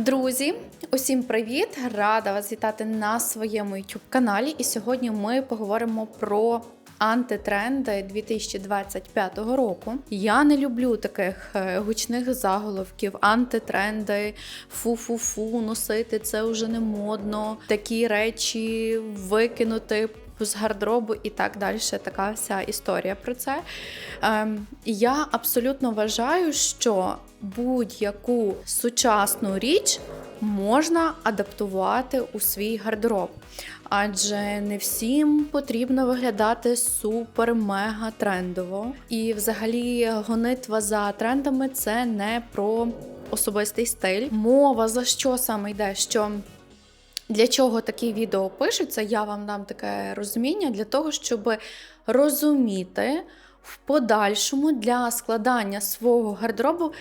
Друзі, усім привіт! Рада вас вітати на своєму youtube каналі. І сьогодні ми поговоримо про антитренди 2025 року. Я не люблю таких е, гучних заголовків, антитренди, фу-фу-фу, носити це вже не модно, такі речі викинути. З гардеробу і так далі, така вся історія про це. Ем, я абсолютно вважаю, що будь-яку сучасну річ можна адаптувати у свій гардероб. Адже не всім потрібно виглядати супер-мега трендово. І взагалі гонитва за трендами це не про особистий стиль. Мова за що саме йде? Що для чого такі відео пишуться? Я вам дам таке розуміння для того, щоб розуміти в подальшому для складання свого гардеробу.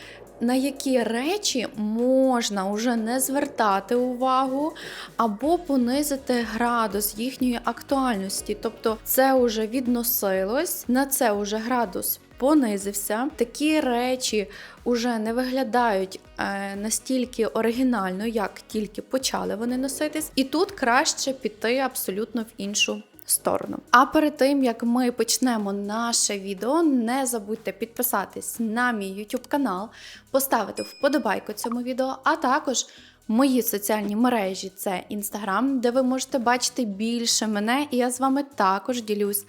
На які речі можна вже не звертати увагу або понизити градус їхньої актуальності. Тобто це вже відносилось, на це вже градус понизився. Такі речі вже не виглядають е, настільки оригінально, як тільки почали вони носитись, і тут краще піти абсолютно в іншу. Сторону. А перед тим як ми почнемо наше відео, не забудьте підписатись на мій YouTube канал, поставити вподобайку цьому відео, а також мої соціальні мережі це Instagram, де ви можете бачити більше мене, і я з вами також ділюсь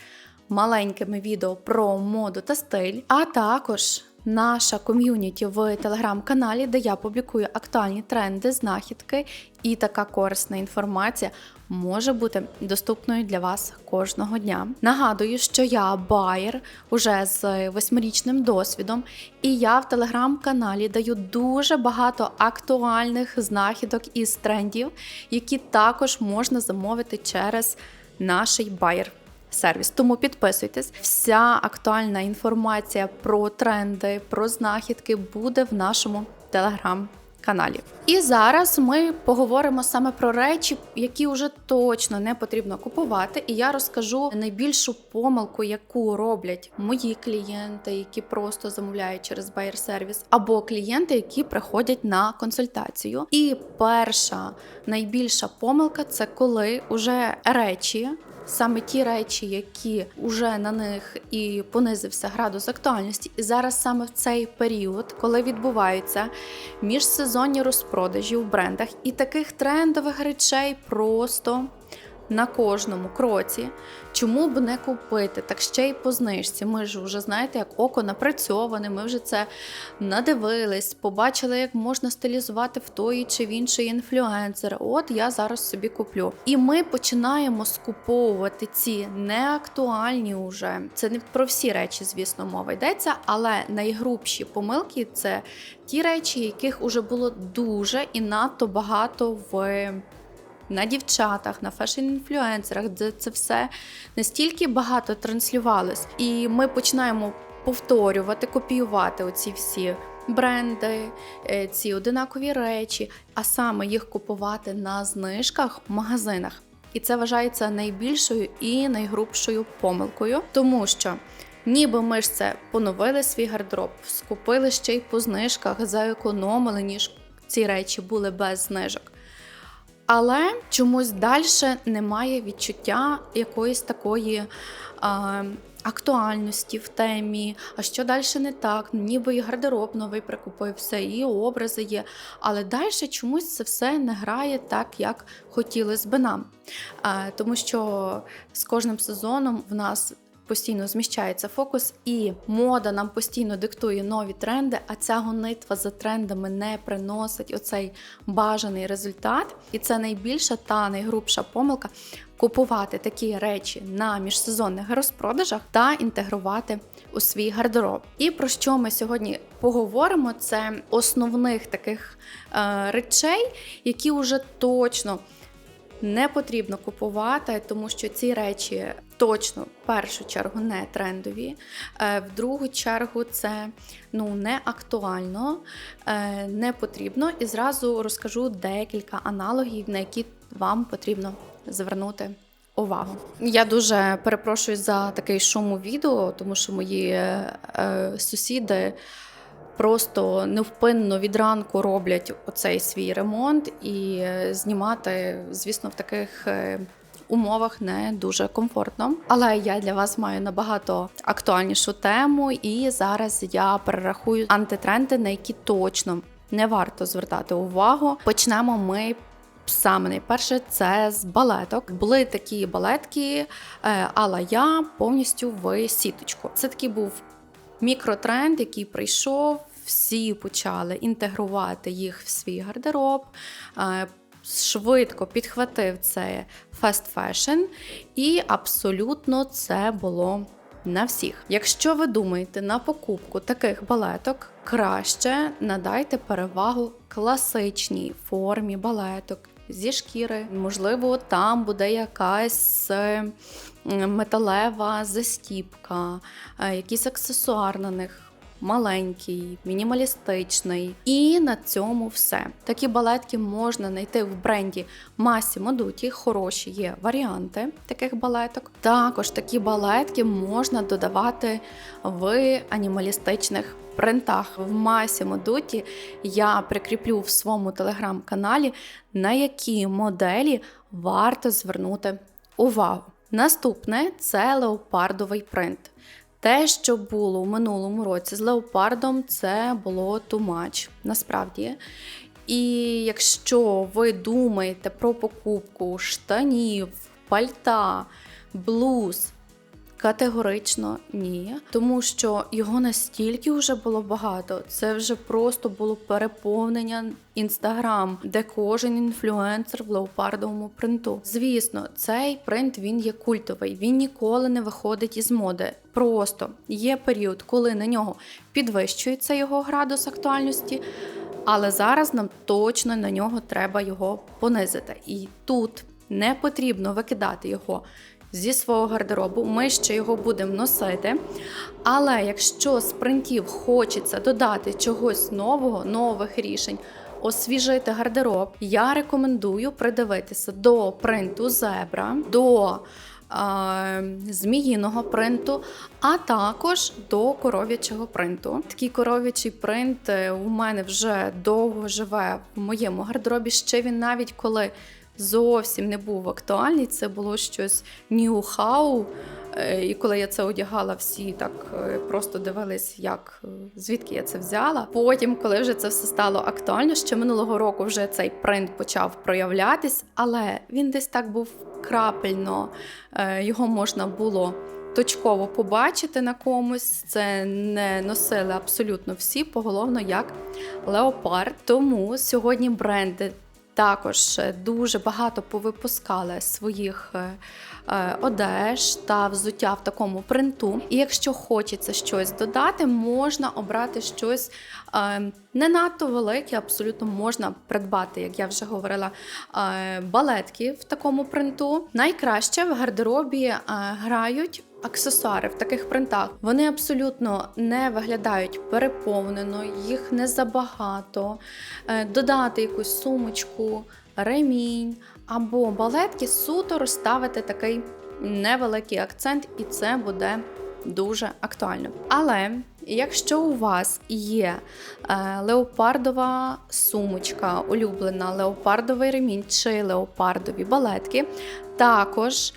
маленькими відео про моду та стиль, а також наша ком'юніті в телеграм-каналі, де я публікую актуальні тренди, знахідки і така корисна інформація. Може бути доступною для вас кожного дня. Нагадую, що я байер уже з восьмирічним досвідом, і я в телеграм-каналі даю дуже багато актуальних знахідок із трендів, які також можна замовити через наш байер сервіс. Тому підписуйтесь. Вся актуальна інформація про тренди, про знахідки буде в нашому телеграм. Каналі. І зараз ми поговоримо саме про речі, які вже точно не потрібно купувати. І я розкажу найбільшу помилку, яку роблять мої клієнти, які просто замовляють через Bayer сервіс, або клієнти, які приходять на консультацію. І перша найбільша помилка це коли уже речі саме ті речі, які вже на них і понизився градус актуальності, і зараз саме в цей період, коли відбуваються міжсезонні розпродажі в брендах, і таких трендових речей просто на кожному кроці. Чому б не купити? Так ще й по знижці. Ми ж вже знаєте, як око напрацьоване, ми вже це надивились, побачили, як можна стилізувати в той чи в інший інфлюенсер. От я зараз собі куплю. І ми починаємо скуповувати ці неактуальні уже. Це не про всі речі, звісно, мова йдеться, але найгрубші помилки це ті речі, яких уже було дуже і надто багато в на дівчатах, на фешн-інфлюенсерах, де це все настільки багато транслювалось, і ми починаємо повторювати, копіювати оці всі бренди, е, ці одинакові речі, а саме їх купувати на знижках в магазинах. І це вважається найбільшою і найгрубшою помилкою, тому що. Ніби ми ж це поновили свій гардероб, скупили ще й по знижках, заекономили, ніж ці речі були без знижок. Але чомусь далі немає відчуття якоїсь такої а, актуальності в темі. А що далі не так? Ніби і гардероб новий прикупився, і образи є. Але далі чомусь це все не грає так, як хотілося би нам. А, Тому що з кожним сезоном в нас постійно зміщається фокус, і мода нам постійно диктує нові тренди, а ця гонитва за трендами не приносить оцей бажаний результат. І це найбільша та найгрубша помилка. Купувати такі речі на міжсезонних розпродажах та інтегрувати у свій гардероб. І про що ми сьогодні поговоримо? Це основних таких е, речей, які вже точно не потрібно купувати, тому що ці речі точно в першу чергу не трендові, е, в другу чергу це ну не актуально, е, не потрібно. І зразу розкажу декілька аналогів, на які вам потрібно звернути. Увагу. Я дуже перепрошую за такий шум у відео, тому що мої е, сусіди просто невпинно від ранку роблять оцей свій ремонт і е, знімати, звісно, в таких. Е, Умовах не дуже комфортно, але я для вас маю набагато актуальнішу тему, і зараз я перерахую антитренди, на які точно не варто звертати увагу. Почнемо ми саме найперше це з балеток. Були такі балетки, е, але я повністю в сіточку. Це такий був мікротренд, який прийшов. Всі почали інтегрувати їх в свій гардероб. Швидко підхватив це фест фешн, і абсолютно це було на всіх. Якщо ви думаєте на покупку таких балеток, краще надайте перевагу класичній формі балеток зі шкіри. Можливо, там буде якась металева застіпка, е, якийсь аксесуар на них. Маленький, мінімалістичний, і на цьому все. Такі балетки можна знайти в бренді Massimo Dutti, Хороші є варіанти таких балеток. Також такі балетки можна додавати в анімалістичних принтах. В Massimo Dutti я прикріплю в своєму телеграм-каналі, на які моделі варто звернути увагу. Наступне це леопардовий принт. Те, що було в минулому році з леопардом, це було тумач, насправді. І якщо ви думаєте про покупку штанів, пальта, блуз, категорично ні. Тому що його настільки вже було багато, це вже просто було переповнення інстаграм, де кожен інфлюенсер в леопардовому принту. Звісно, цей принт він є культовий, він ніколи не виходить із моди. Просто є період, коли на нього підвищується його градус актуальності. Але зараз нам точно на нього треба його понизити. І тут не потрібно викидати його зі свого гардеробу. Ми ще його будемо носити. Але якщо з принтів хочеться додати чогось нового, нових рішень, освіжити гардероб, я рекомендую придивитися до принту зебра, до е, зміїного принту, а також до коров'ячого принту. Такий коров'ячий принт е, у мене вже довго живе в моєму гардеробі. Ще він навіть коли зовсім не був актуальний, це було щось new-how. Е, І коли я це одягала, всі так е, просто дивились, як е, звідки я це взяла. Потім, коли вже це все стало актуально, ще минулого року вже цей принт почав проявлятись, але він десь так був крапельно, його можна було. Точково побачити на комусь, це не носили абсолютно всі, поголовно як леопард. Тому сьогодні бренди також е, дуже багато повипускали своїх е, е, одеж та взуття в такому принту. І якщо хочеться щось додати, можна обрати щось е, не надто велике, абсолютно можна придбати, як я вже говорила, балетки в такому принту. Найкраще в гардеробі грають. Аксесуари в таких принтах вони абсолютно не виглядають переповнено, їх не забагато. Е, Додати якусь сумочку, ремінь або балетки, суто розставити такий невеликий акцент, і це буде дуже актуально. Але якщо у вас є е, леопардова сумочка, улюблена, леопардовий ремінь чи леопардові балетки, також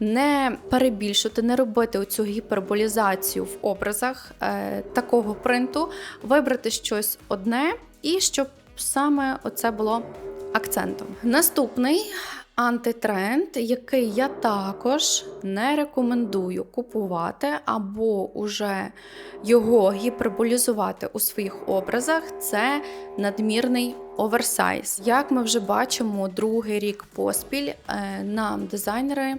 не перебільшити, не робити оцю гіперболізацію в образах е, такого принту, вибрати щось одне і щоб саме оце було акцентом. Наступний антитренд, який я також не рекомендую купувати або уже його гіперболізувати у своїх образах, це надмірний оверсайз. Як ми вже бачимо, другий рік поспіль е, нам дизайнери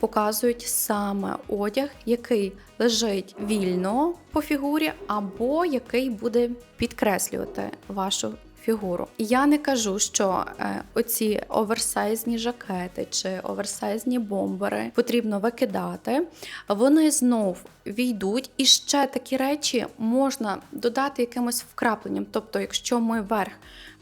показують саме одяг, який лежить вільно по фігурі, або який буде підкреслювати вашу фігуру. Я не кажу, що е, оці оверсайзні жакети чи оверсайзні бомбери потрібно викидати. Вони знов війдуть, і ще такі речі можна додати якимось вкрапленням. Тобто, якщо ми верх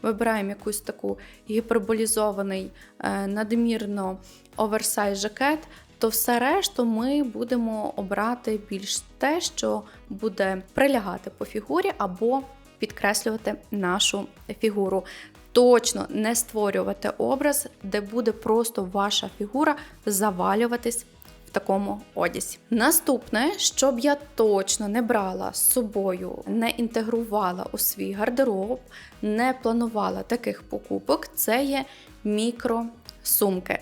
вибираємо якусь таку гіперболізований, е, надмірно оверсайз жакет. То все решту ми будемо обрати більш те, що буде прилягати по фігурі або підкреслювати нашу фігуру. Точно не створювати образ, де буде просто ваша фігура завалюватись в такому одязі. Наступне, щоб я точно не брала з собою, не інтегрувала у свій гардероб, не планувала таких покупок, це є мікросумки.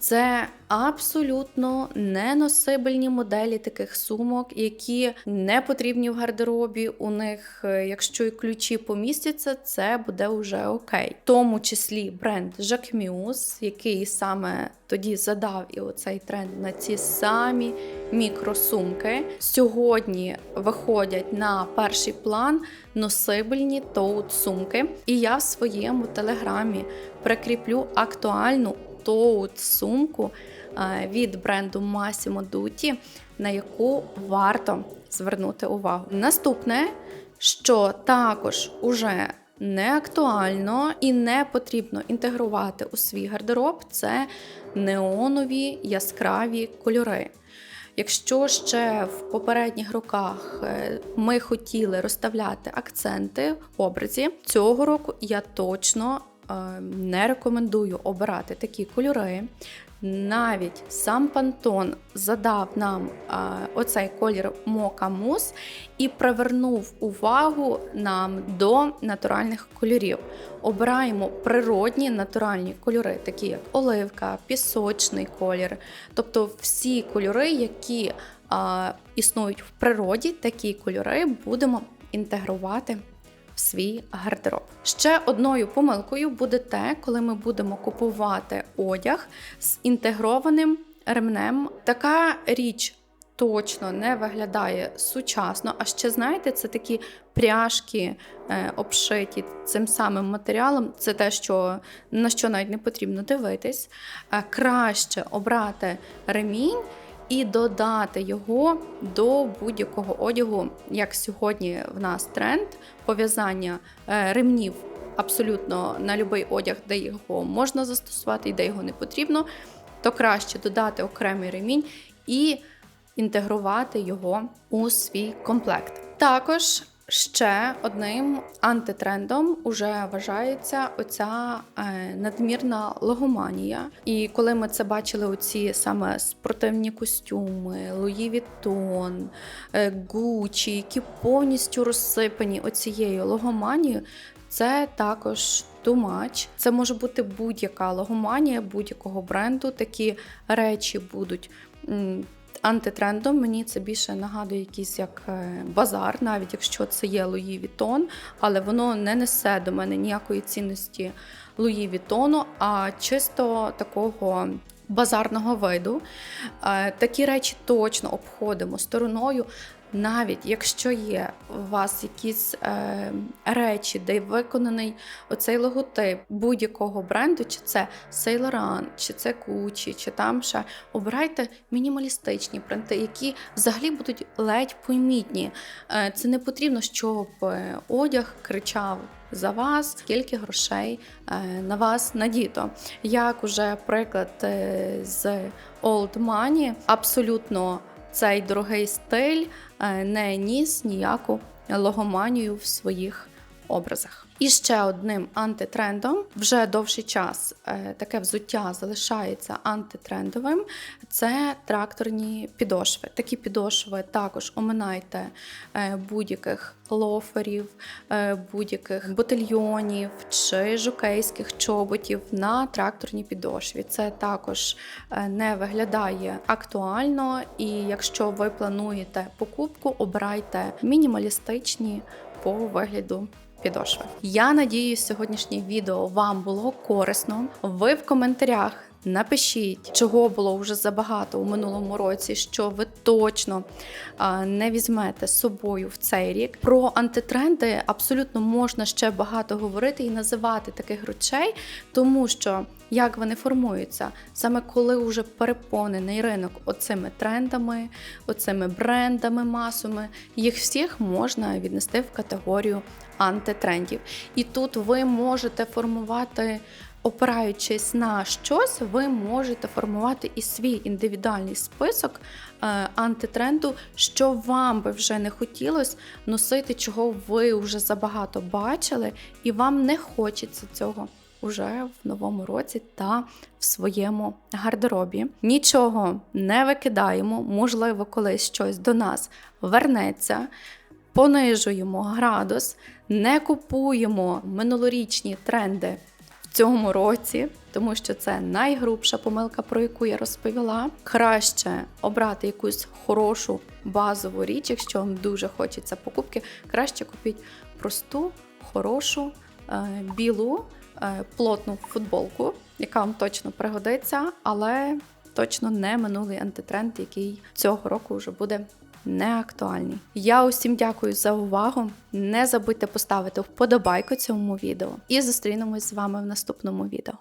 Це абсолютно неносибельні моделі таких сумок, які не потрібні в гардеробі. У них, е, якщо і ключі помістяться, це буде вже окей. В тому числі бренд Jacquemus, який саме тоді задав і оцей тренд на ці самі мікросумки. Сьогодні виходять на перший план носибельні тоут-сумки. І я в своєму телеграмі прикріплю актуальну тоут сумку е, від бренду Massimo Dutti, на яку варто звернути увагу. Наступне, що також уже не актуально і не потрібно інтегрувати у свій гардероб, це неонові яскраві кольори. Якщо ще в попередніх роках е, ми хотіли розставляти акценти в образі, цього року я точно не рекомендую обирати такі кольори. Навіть сам Пантон задав нам а, е, оцей колір Мока Мус і привернув увагу нам до натуральних кольорів. Обираємо природні натуральні кольори, такі як оливка, пісочний колір. Тобто всі кольори, які а, існують в природі, такі кольори будемо інтегрувати свій гардероб. Ще одною помилкою буде те, коли ми будемо купувати одяг з інтегрованим ремнем. Така річ. Точно не виглядає сучасно, а ще знаєте, це такі пряжки е, обшиті цим самим матеріалом. Це те, що на що навіть не потрібно дивитись. Е, краще обрати ремінь і додати його до будь-якого одягу, як сьогодні в нас тренд пов'язання е, ремнів абсолютно на будь-який одяг, де його можна застосувати і де його не потрібно, то краще додати окремий ремінь і інтегрувати його у свій комплект. Також Ще одним антитрендом уже вважається оця е, надмірна логоманія. І коли ми це бачили, оці саме спортивні костюми, Луї Віттон, Гучі, які повністю розсипані оцією логоманією, це також much. Це може бути будь-яка логоманія, будь-якого бренду. Такі речі будуть антитрендом. Мені це більше нагадує якийсь як е, базар, навіть якщо це є Луї Вітон, але воно не несе до мене ніякої цінності Луї Вітону, а чисто такого. Базарного виду е, такі речі точно обходимо стороною. Навіть якщо є у вас якісь е, речі, де виконаний оцей логотип будь-якого бренду, чи це Laurent, чи це Gucci, чи там ще обирайте мінімалістичні принти, які взагалі будуть ледь помітні. Е, це не потрібно, щоб е, одяг кричав. За вас, скільки грошей е, на вас надіто. Як уже приклад е, з Old Money, абсолютно цей дорогий стиль е, не ніс ніяку логоманію в своїх образах. І ще одним антитрендом вже довший час е, таке взуття залишається антитрендовим. Це тракторні підошви. Такі підошви також оминайте е, будь-яких лоферів, е, будь-яких ботильйонів чи жокейських чоботів на тракторній підошві. Це також не виглядає актуально, і якщо ви плануєте покупку, обирайте мінімалістичні по вигляду підошви. Я надіюсь, сьогоднішнє відео вам було корисно. Ви в коментарях. Напишіть, чого було вже забагато у минулому році, що ви точно не візьмете з собою в цей рік. Про антитренди абсолютно можна ще багато говорити і називати таких речей, тому що як вони формуються, саме коли вже переповнений ринок оцими трендами, оцими брендами, масами, їх всіх можна віднести в категорію антитрендів. І тут ви можете формувати опираючись на щось, ви можете формувати і свій індивідуальний список е, антитренду, що вам би вже не хотілося носити, чого ви вже забагато бачили, і вам не хочеться цього уже в новому році та в своєму гардеробі. Нічого не викидаємо, можливо, колись щось до нас вернеться. Понижуємо градус, не купуємо минулорічні тренди в цьому році, тому що це найгрубша помилка, про яку я розповіла. Краще обрати якусь хорошу базову річ, якщо вам дуже хочеться покупки. Краще купіть просту, хорошу, е, білу, е, плотну футболку, яка вам точно пригодиться, але точно не минулий антитренд, який цього року вже буде не актуальні. Я усім дякую за увагу. Не забудьте поставити вподобайку цьому відео і зустрінемось з вами в наступному відео.